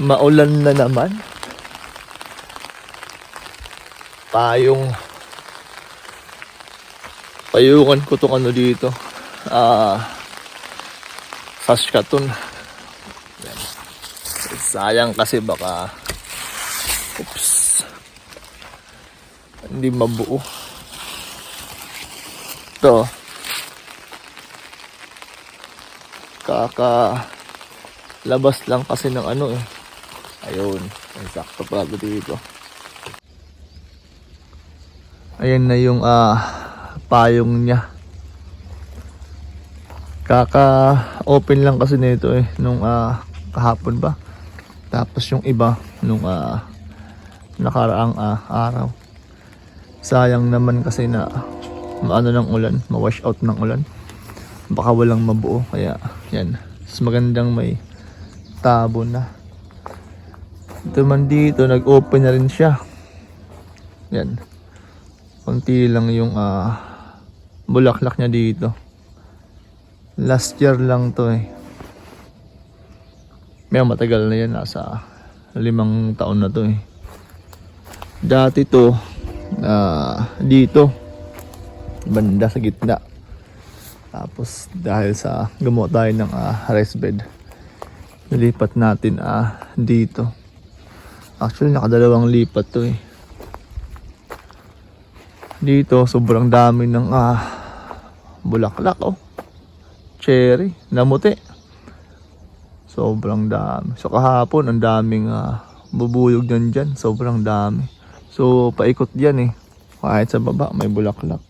Maulan na naman. Payong payungan ko tong ano dito. Ah, Saskatoon. Yan. Sayang kasi baka oops hindi mabuo. Ito. Kaka labas lang kasi ng ano eh. Ayun. Ay, sakto pala dito. Ayan na yung ah, payong niya. Kaka-open lang kasi nito eh. Nung ah, kahapon ba. Tapos yung iba nung ah, nakaraang ah, araw. Sayang naman kasi na maano ng ulan, ma-wash out ng ulan. Baka walang mabuo. Kaya yan. Mas magandang may tabo na. Ito man dito, nag-open na rin siya. Yan. Konti lang yung ah, bulaklak niya dito. Last year lang to eh. May matagal na yan. Nasa limang taon na to eh. Dati to, ah, dito. Banda sa gitna. Tapos dahil sa gumawa tayo ng ah, rest bed, nilipat natin ah, dito. Actually, nakadalawang lipat to eh. Dito, sobrang dami ng ah, bulaklak oh. Cherry, namuti. Sobrang dami. So kahapon, ang daming ah, bubuyog dyan dyan. Sobrang dami. So, paikot yan eh. Kahit sa baba, may bulaklak.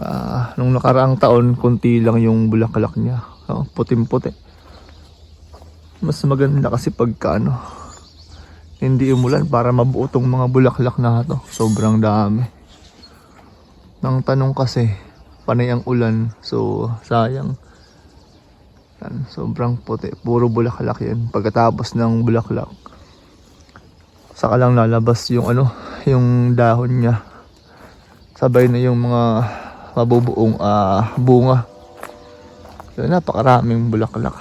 Ah, nung nakaraang taon, konti lang yung bulaklak niya. Oh, puting-puti. Mas maganda kasi pagka ano, hindi umulan para mabuo tong mga bulaklak na to. Sobrang dami. Nang tanong kasi, panay ang ulan. So, sayang. Yan, sobrang puti. Puro bulaklak yan. Pagkatapos ng bulaklak, saka lang lalabas yung ano, yung dahon niya. Sabay na yung mga mabubuong ah, bunga. So, napakaraming bulaklak.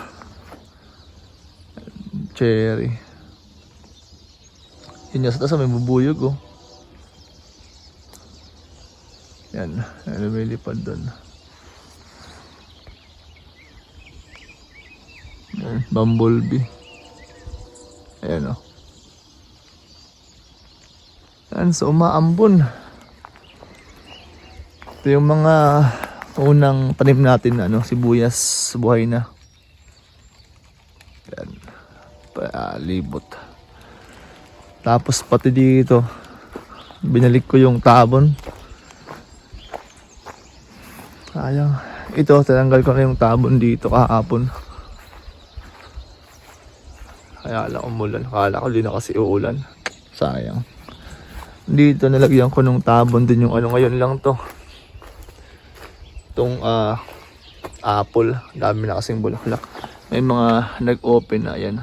Cherry. Yun yung sa taas may bubuyog oh. Yan, lumilipad doon. Yan, bumblebee. Ayan oh. Yan, so umaambon. Ito yung mga unang tanim natin na ano, sibuyas buhay na. Yan. Palibot. Tapos pati dito, binalik ko yung tabon. Sayang. Ito, tinanggal ko na yung tabon dito kahapon. Kaya lang umulan. Kala ko di na kasi uulan. Sayang. Dito nalagyan ko nung tabon din yung ano ngayon lang to. Itong ah, apple. Dami na kasing bulaklak. May mga nag-open na yan.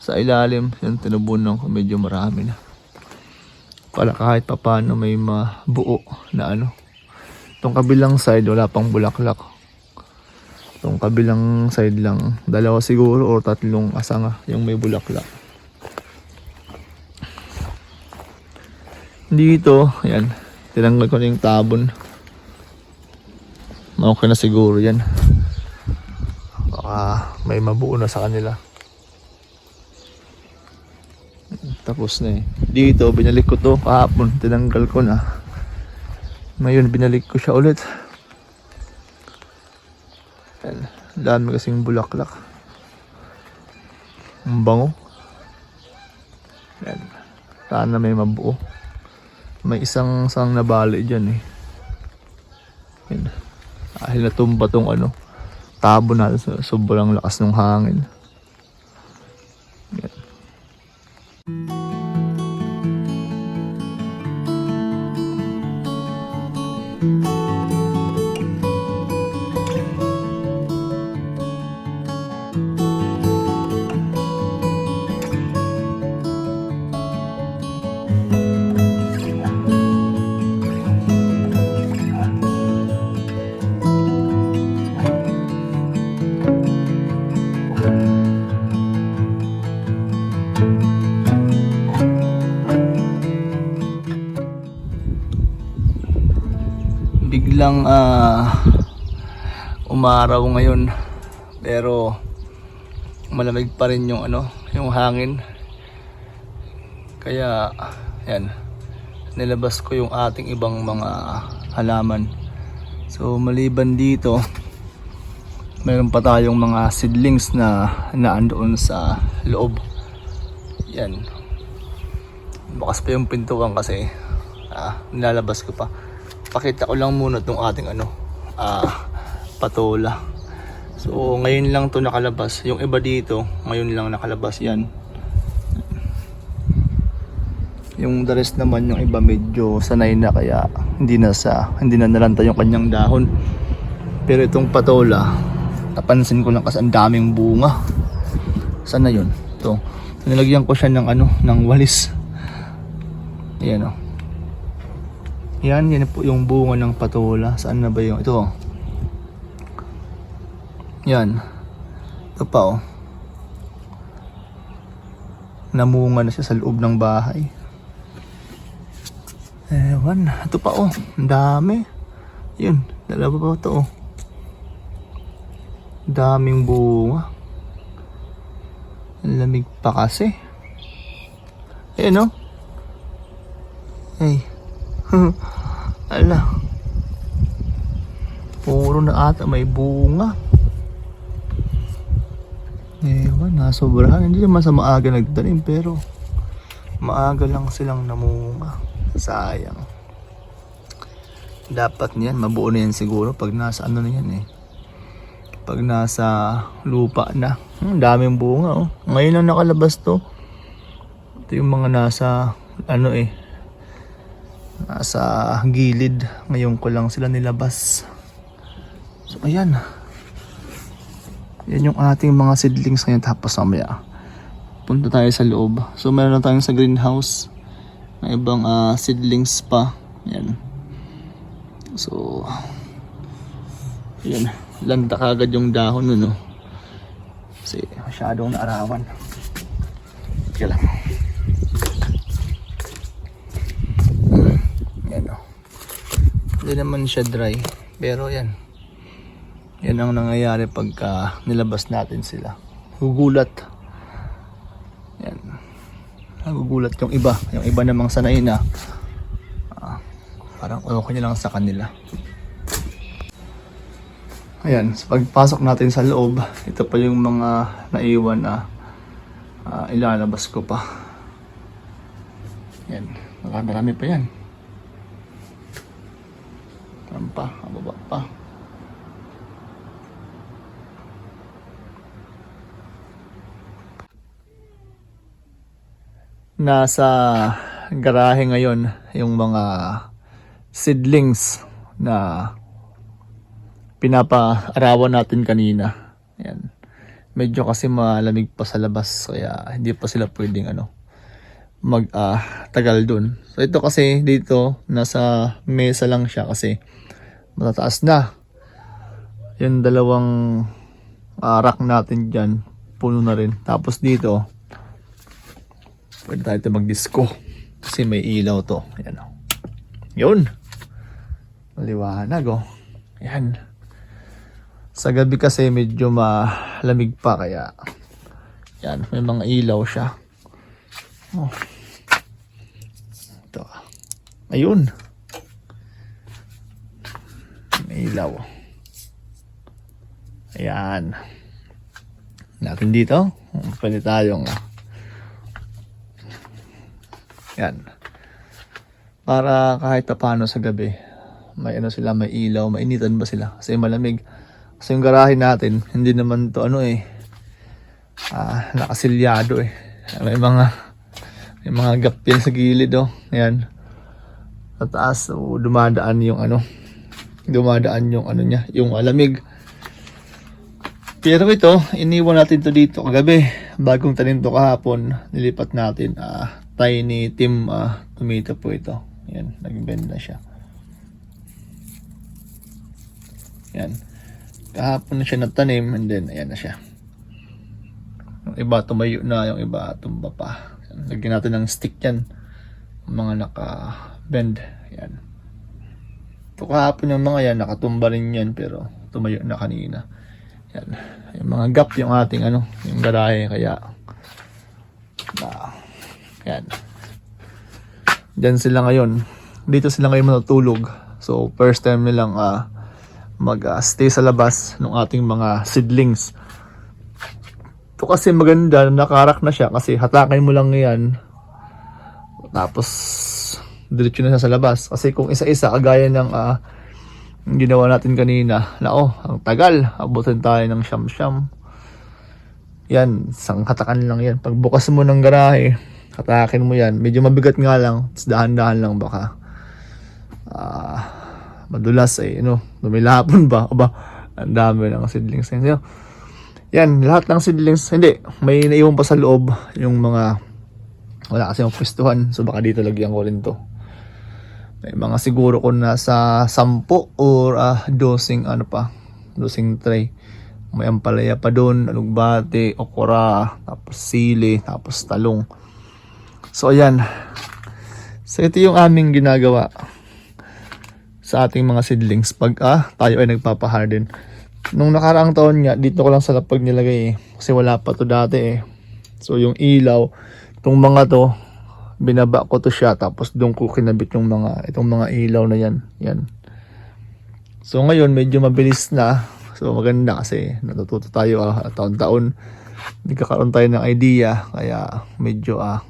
Sa ilalim, yung tinubunan ko medyo marami na. Para kahit papano may mabuo na ano. Itong kabilang side wala pang bulaklak. Itong kabilang side lang, dalawa siguro or tatlong asanga yung may bulaklak. Dito, ayan, tinanggal ko na yung tabon. Okay na siguro yan. Baka may mabuo na sa kanila. Tapos na eh. Dito, binalik ko to kahapon. Tinanggal ko na. Ngayon, binalik ko siya ulit. Yan. Dami kasing bulaklak. Ang bango. Yan. Sana may mabuo. May isang sang nabali dyan eh. Yan. Dahil natumba tong ano, tabo na sobrang lakas ng hangin. you lang ah, umaraw ngayon pero malamig pa rin yung ano, yung hangin. Kaya yan, nilabas ko yung ating ibang mga halaman. So maliban dito, mayroon pa tayong mga seedlings na naandoon sa loob. Yan. Bukas pa yung pintuan kasi ah, nilalabas ko pa. Pakita ko lang muna itong ating ano, ah, patola. So ngayon lang to nakalabas. Yung iba dito, ngayon lang nakalabas yan. Yung the rest naman yung iba medyo sanay na kaya hindi na sa hindi na nalanta yung kanyang dahon. Pero itong patola, napansin ko lang kasi ang daming bunga. Sana yun? Ito. Nilagyan ko siya ng ano, ng walis. Ayan o. Yan, yan po yung bunga ng patola. Saan na ba yung ito? Yan. Ito pa oh. Namunga na siya sa loob ng bahay. Ewan, ito pa oh. Ang dami. Yun, dalawa pa ito oh. Daming bunga. Lamig pa kasi. Ayan oh. Ay. Ala. Puro na ata may bunga. Ewan, nasobrahan. Hindi naman sa maaga nagtanim pero maaga lang silang namunga. Sayang. Dapat niyan, mabuo na yan siguro pag nasa ano na yan eh. Pag nasa lupa na. Hmm, daming bunga oh. Ngayon lang nakalabas to. Ito yung mga nasa ano eh. Nasa gilid. Ngayon ko lang sila nilabas. So ayan. Yan yung ating mga seedlings ngayon tapos mamaya. Punta tayo sa loob. So meron na tayong sa greenhouse. May ibang ah, seedlings pa. Yan. So yan. Landa kagad yung dahon nun, no? Kasi masyadong naarawan. Kaya lang. Yan, o. Hindi naman siya dry. Pero yan. Yan ang nangyayari pagka nilabas natin sila. Gugulat. Yan. Nagugulat yung iba. Yung iba namang sanay na. ah, parang okay lang sa kanila. Ayan, sa pagpasok natin sa loob, ito pa yung mga naiwan na ah, ilalabas ko pa. Yan, marami pa yan. Meron pa, ababa pa. Nasa garahe ngayon yung mga seedlings na pinapaarawan natin kanina. Ayan. Medyo kasi malamig pa sa labas kaya hindi pa sila pwedeng ano mag ah, tagal dun. So ito kasi dito nasa mesa lang siya kasi matataas na. Yung dalawang ah, rack natin dyan puno na rin. Tapos dito pwede tayo mag-disco kasi may ilaw to. Ayan o. Yun. Maliwanag oh. Ayan. Sa gabi kasi medyo malamig pa kaya yan, may mga ilaw siya. Oh. Ito. Ayun. May ilaw. Ayan. Natin dito. Pwede tayong yan. Para kahit pa paano sa gabi, may ano sila, may ilaw, mainitan ba sila? Kasi malamig. Kasi yung garahe natin, hindi naman to ano eh, ah, nakasilyado eh. May mga, may mga gap yan sa gilid oh. Ayan. Sa taas, so, dumadaan yung ano, dumadaan yung ano niya, yung alamig. Pero ito, iniwan natin to dito kagabi. Bagong tanim to kahapon, nilipat natin. Ah, tiny team ah, tomato po ito. Yan, nag-bend na siya. Yan. Kahapon na siya natanim and then ayan na siya. Yung iba tumayo na, yung iba tumba pa. Lagyan natin ng stick yan. Mga naka-bend. Yan. Ito kahapon yung mga yan, nakatumba rin yan, pero tumayo na kanina. Yan. Yung mga gap yung ating ano, yung garahe, kaya na, yan. Diyan sila ngayon. Dito sila ngayon matutulog. So, first time nilang ah, mag-stay sa labas ng ating mga seedlings. Ito kasi maganda, nakarak na siya kasi hatakin mo lang yan. Tapos, diretso na siya sa labas. Kasi kung isa-isa, kagaya ng yung ginawa natin kanina, nao, ang tagal. Abutin tayo ng siyam-siyam. Yan, isang hatakan lang yan. Pag bukas mo ng garahe, hatakin mo yan. Medyo mabigat nga lang, dahan-dahan lang baka. Ah, madulas eh, no, lumilapon ba? Aba, ang dami ng seedlings. Yan, yan, lahat ng seedlings, hindi, may naiwan pa sa loob yung mga, wala kasi yung pwestuhan, so baka dito lagyan ko rin to. May mga siguro kung nasa 10 or ah, dosing ano pa, dosing tray. May ampalaya pa doon, alugbate, okora, tapos sili, tapos talong. So ayan. So ito yung aming ginagawa sa ating mga seedlings pag ah, tayo ay nagpapaharden. Nung nakaraang taon nga, dito ko lang sa lapag nilagay eh. Kasi wala pa to dati eh. So yung ilaw, itong mga to, binaba ko to siya tapos doon ko kinabit yung mga itong mga ilaw na yan yan so ngayon medyo mabilis na so maganda kasi natututo tayo ah, taon-taon nagkakaroon tayo ng idea kaya medyo ah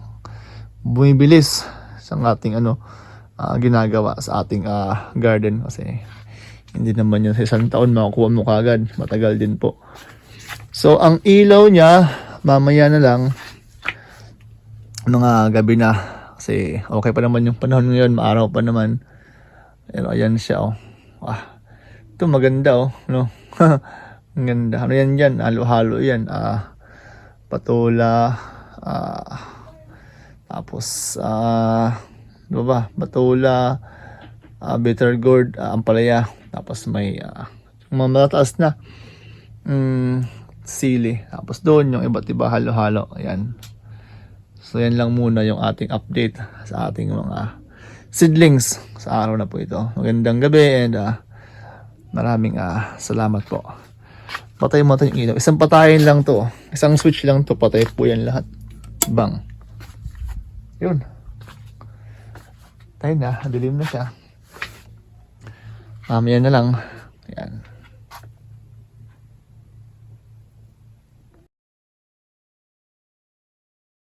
bumibilis sa ating ano ah, ginagawa sa ating ah, garden kasi hindi naman yun sa isang taon makukuha mo kagad matagal din po. So ang ilaw niya mamaya na lang mga gabi na. Kasi okay pa naman yung panahon ngayon maaraw pa naman. Pero ayan siya oh. Ah ito maganda oh no? Ang ganda. Ano yan yan? Halo halo yan. Ah patula ah tapos ah ano ba patula ah, bitter gourd ah, ampalaya tapos may yung mga matataas na mm, sili tapos doon yung iba't iba halo halo ayan So yan lang muna yung ating update sa ating mga seedlings sa araw na po ito. Magandang gabi and ah, maraming ah, salamat po. Patay mo yung ilaw. Isang patayin lang to. Isang switch lang to. Patay po yan lahat. Bang. Yun. Tayo na. Dilim na siya. Um, yan na lang. Yan.